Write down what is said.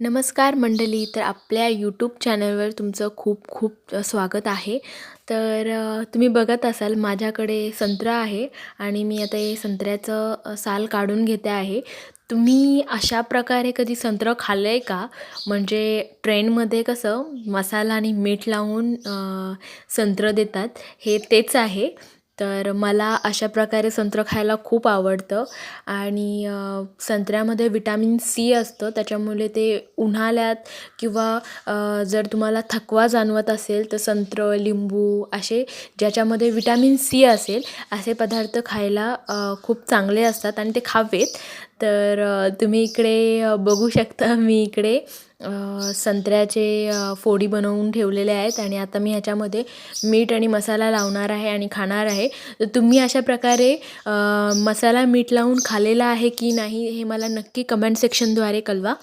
नमस्कार मंडळी तर आपल्या यूट्यूब चॅनलवर तुमचं खूप खूप स्वागत आहे. तर तुम्ही बघत असाल माझ्याकडे संत्रा आहे आणि मी आता हे संत्र्याचं साल काढून घेते आहे. तुम्ही अशा प्रकारे कधी संत्रं खाल्लं आहे का? म्हणजे ट्रेनमध्ये कसं मसाला आणि मीठ लावून संत्रं देतात हे तेच आहे. तर मला अशा प्रकारे संत्रं खायला खूप आवडतं. आणि संत्र्यामध्ये विटॅमिन सी असतं. त्याच्यामुळे ते उन्हाळ्यात किंवा जर तुम्हाला थकवा जाणवत असेल तर संत्रं लिंबू असे ज्याच्यामध्ये विटॅमिन सी असेल असे पदार्थ खायला खूप चांगले असतात आणि ते खावेत. तर तुम्ही इकडे बघू शकता मी इकडे संत्र्याचे फोडी बनवून ठेवलेले आहेत आणि आता मी ह्याच्यामध्ये मीठ आणि मसाला लावणार आहे आणि खाणार आहे. तर तुम्ही अशा प्रकारे मसाला मीठ लावून खालेला आहे की नाही हे मला नक्की कमेंट सेक्शनद्वारे कळवा.